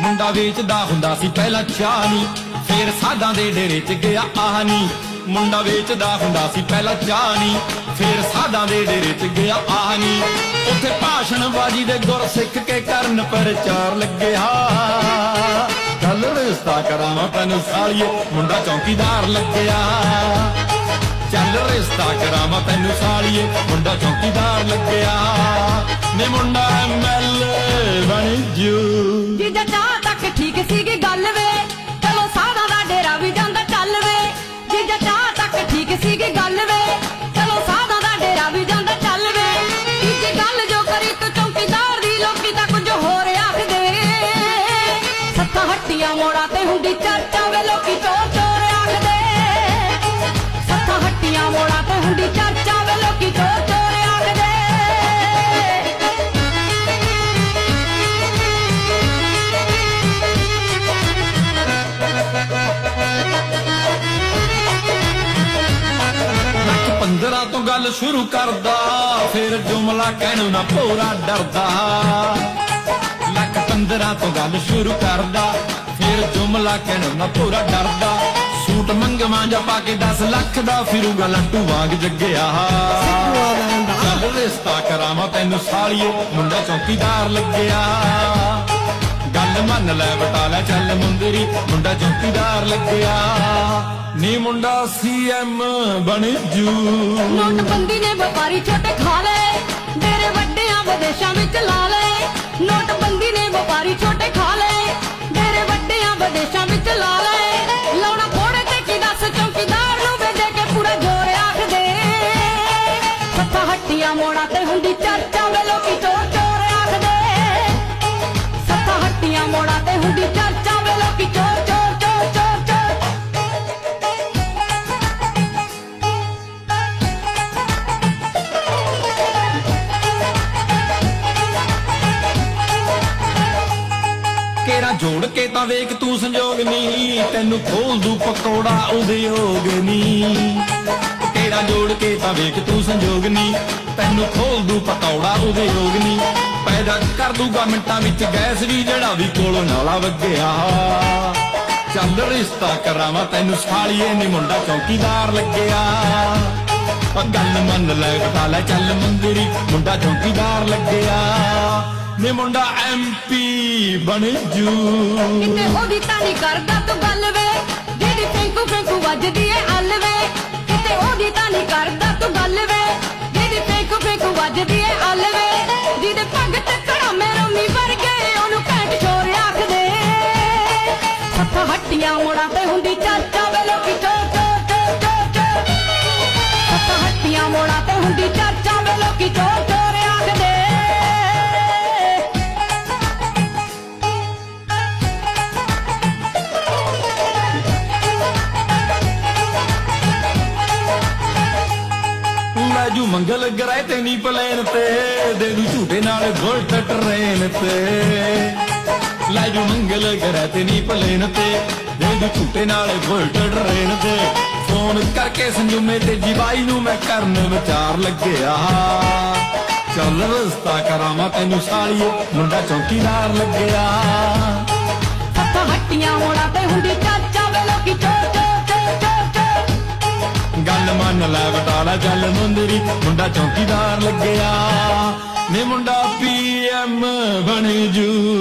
ਮੁੰਡਾ ਵੇਚਦਾ ਹੁੰਦਾ ਸੀ ਪਹਿਲਾਂ ਚਾਹ ਨੀ ਫੇਰ ਸਾਦਾਂ ਦੇ ਡੇਰੇ 'ਚ ਗਿਆ ਆਹ ਮੁੰਡਾ ਵੇਚਦਾ ਹੁੰਦਾ ਸੀ ਪਹਿਲਾਂ ਚਾਹ ਫੇਰ ਸਾਦਾਂ ਦੇ ਡੇਰੇ 'ਚ ਗਿਆ ਆਹ ਉੱਥੇ ਭਾਸ਼ਣ ਦੇ ਗੁਰ ਸਿੱਖ ਕੇ ਕਰਨ ਪ੍ਰਚਾਰ ਲੱਗਿਆ। ਕੱਲ ਰਿਸ਼ਤਾ ਕਰਾਵਾਂ ਤੈਨੂੰ ਸਾਲੀਏ, ਮੁੰਡਾ ਚੌਕੀਦਾਰ ਲੱਗਿਆ। ਚੱਲ ਰਿਸ਼ਤਾ ਕਰਾਵਾਂ ਤੈਨੂੰ ਸਾਲੀਏ, ਮੁੰਡਾ ਚੌਕੀਦਾਰ ਲੱਗਿਆ। ਨੇ ਮੁੰਡਾ ਐਮਐਲ ਬਣ ਜੂ। ਚਾਹ ਤੱਕ ਠੀਕ ਸੀਗੀ ਗੱਲ ਵੇ, ਚਲੋ ਸਾਦਾ ਦਾ ਡੇਰਾ ਵੀ ਜਾਂਦਾ ਚੱਲ ਵੇ। ਜੀਜਾ ਚਾਹ ਤੱਕ ਠੀਕ ਸੀਗੀ ਗੱਲ ਵੇ, ਚਲੋ ਸਾਦਾ ਦਾ ਡੇਰਾ ਵੀ ਜਾਂਦਾ ਚੱਲ ਵੇ। ਤੀਜੀ ਗੱਲ ਜੋ ਕਰੀ ਤੂੰ ਚੌਕੀਦਾਰ ਦੀ, ਲੋਕੀ ਤਾਂ ਕੁਝ ਹੋਰ ਆਖਦੇ ਸੱਤਾਂ ਹੱਟੀਆਂ ਮੋੜਾ ਤੇ ਹੁੰਦੀ ਚਰਚਾ ਵੇ, ਲੋਕੀ ਚੋਰ ਚੋਰ ਆਖਦੇ। ਸੱਤਾਂ ਹੱਟੀਆਂ ਮੋੜਾ ਤੇ ਹੁੰਦੀ ਚਰਚਾ 15 ਤੋਂ ਗੱਲ ਸ਼ੁਰੂ ਕਰਦਾ ਫਿਰ ਜੁਮਲਾ ਕਹਿਣੋਂ ਨਾ ਪੂਰਾ ਡਰਦਾ। ਲੱਖ 15 ਤੋਂ ਗੱਲ ਸ਼ੁਰੂ ਕਰਦਾ ਫਿਰ ਜੁਮਲਾ ਕਹਿਣੋਂ ਨਾ ਪੂਰਾ ਡਰਦਾ। ਸੂਟ ਮੰਗਵਾਂ ਜਾਂ ਪਾ ਕੇ 10 ਲੱਖ ਦਾ ਫਿਰੂਗਾ ਲੱਟੂ ਵਾਂਗ ਜੱਗਿਆ। ਚੱਲ ਰਿਸ਼ਤਾ ਕਰਾਵਾਂ ਤੈਨੂੰ ਸਾਲੀਏ ਮੁੰਡਾ ਚੌਕੀਦਾਰ ਲੱਗਿਆ। ਗੱਲ ਮੰਨ ਲੈ ਬਟਾ ਚੱਲ ਮੁੰਦਰੀ। ਮੁੰਡਾ ਚੌਕੀਦਾਰ ਲੱਗਿਆ। ਨੀ ਮੁੰਡਾ ਸੀਐਮ ਬਣ ਜੂ। ਨੋਟਬੰਦੀ ਨੇ ਵਪਾਰੀ ਛੋਟੇ ਖਾ ਲਏ। ਡੇਰੇ ਵੱਡਿਆਂ ਵਿਦੇਸ਼ਾਂ ਵਿੱਚ ਲਾ ਲਏ। ਨੋਟਬੰਦੀ ਨੇ ਵਪਾਰੀ ਛੋਟੇ ਖਾ ਲਏ। ਡੇਰੇ ਵੱਡਿਆਂ ਵਿਦੇਸ਼ਾਂ ਵਿੱਚ ਲਾ ਲਏ। ਲਾਉਣਾ ਕੋੜੇ ਤੇ ਕੀ ਦੱਸ, ਚੌਕੀਦਾਰ ਨੂੰ ਵੇਦੇ ਕੇ ਪੂਰਾ ਜੋਰ ਆਖਦੇ। ਸੱਤਾ ਹੱਟੀਆਂ ਮੋੜਾਂ ਤੇ ਹੁੰਦੀ ਚਰਚਾ ਵੇ ਲੋਕੀ ਮੋੜਾਂ ਤੇ ਹੁੰਦੀ ਚਰਚਾ, ਵੇ ਲੋਕੀ ਚੋਰ ਚੋਰ ਚੋਰ ਚੋਰ ਚੋਰ। ਕੇਰਾ ਜੋੜ ਕੇ ਤਾਂ ਵੇਖ ਤੂੰ ਸੰਜੋਗ ਨਹੀਂ, ਤੈਨੂੰ ਖੋਲ ਦੂ ਪਕੌੜਾ ਉਦਯੋਗ ਨਹੀਂ। ਕੇਰਾ ਜੋੜ ਕੇ ਤਾਂ ਵੇਖ ਤੂੰ ਸੰਜੋਗ ਨਹੀਂ ਤੈਨੂੰ ਖੋਲ ਦੂ ਪਕੌੜਾ ਉਦਯੋਗ ਨਹੀਂ ਪੈਦਾ ਕਰ ਦੂਗਾ ਮਿੰਟਾਂ ਵਿੱਚ ਗੈਸ ਵੀ, ਜਿਹੜਾ ਵੀ ਕੋਲੋਂ ਨਾਲਾ ਵੱਗਿਆ। ਚੱਲ ਰਿਸ਼ਤਾ ਕਰਾਵਾਂ ਤੈਨੂੰ ਸਾਲੀਏ ਨੀ, ਮੁੰਡਾ ਚੌਕੀਦਾਰ ਲੱਗਿਆ। ਉਹ ਗੱਲ ਮੰਨ ਲੈ ਬਤਾ ਲੈ ਚੱਲ ਮੰਦਰੀ, ਮੁੰਡਾ ਚੌਕੀਦਾਰ ਲੱਗਿਆ। ਨੇ ਮੁੰਡਾ ਐਮਪੀ ਬਣ ਜੂ। ਕਿਤੇ ਉਹਦੀ ਤਾਂ ਨਹੀਂ ਕਰਦਾ ਤੂੰ ਗੱਲ ਵੇ, ਜਿਹੜੀ ਫੈਂਕੂ ਫੈਂਕੂ ਵੱਜਦੀ ਏ ਅੱਲ ਵੇ। ਕਿਤੇ ਉਹਦੀ ਤਾਂ ਨਹੀਂ ਹੱਟੀਆਂ ਤੇ ਹੁੰਦੀ ਚਰਚਾ ਵੇ ਲੋਕੀ ਚੋਰ ਚੋਰ ਚੋਰ ਚੋਰ ਚੋਰ ਸੱਤ ਹੱਟੀਆਂ ਮੋੜਾਂ ਤੇ ਹੁੰਦੀ ਚਰਚਾ ਵੇ ਲੋਕੀ ਚੋਰ ਚੋਰ ਆਖਦੇ। ਲੈ ਜੂ ਮੰਗਲ ਗ੍ਰਹਿ ਤੇ ਨਹੀਂ ਪਲੇਨ ਤੇ, ਦੇ ਦੂ ਝੂਟੇ ਨਾਲ ਬੁਲਟ ਟ੍ਰੇਨ ਤੇ। ਲੈ ਮੰਗਲ ਗ੍ਰਹਿ ਤੇ ਨਹੀਂ ਪਲੇਨ ਤੇ ਦੇ ਦੂ ਝੂਟੇ ਨਾਲ ਬੁਲਟ ਟ੍ਰੇਨ ਤੇ ਫੋਨ ਕਰਕੇ ਸੰਜੂਮੇ ਤੇ ਜੀਵਾਈ ਨੂੰ ਮੈਂ ਕਰਨ ਵਿਚਾਰ ਲੱਗਿਆ। ਚੱਲ ਰਸਤਾ ਕਰਾਵਾਂ ਤੈਨੂੰ ਸਾਲੀਏ ਮੁੰਡਾ ਚੌਕੀਦਾਰ ਲੱਗਿਆ। ਸੱਤ ਹੱਟੀਆਂ ਮੋੜਾਂ ਤੇ ਹੁੰਦੀ ਚਾਚਾ ਵੇ ਲੋਕੀ ਚੋਰ ਚੋਰ ਚੋਰ ਚੋਰ ਗੱਲ ਮੰਨ ਲੈ ਬਟਾਲਾ ਚੱਲ ਮੁੰਦਰੀ ਮੁੰਡਾ ਚੌਕੀਦਾਰ ਲੱਗਿਆ। ਨੇ ਮੁੰਡਾ ਪੀਐਮ ਬਣ ਜੂ।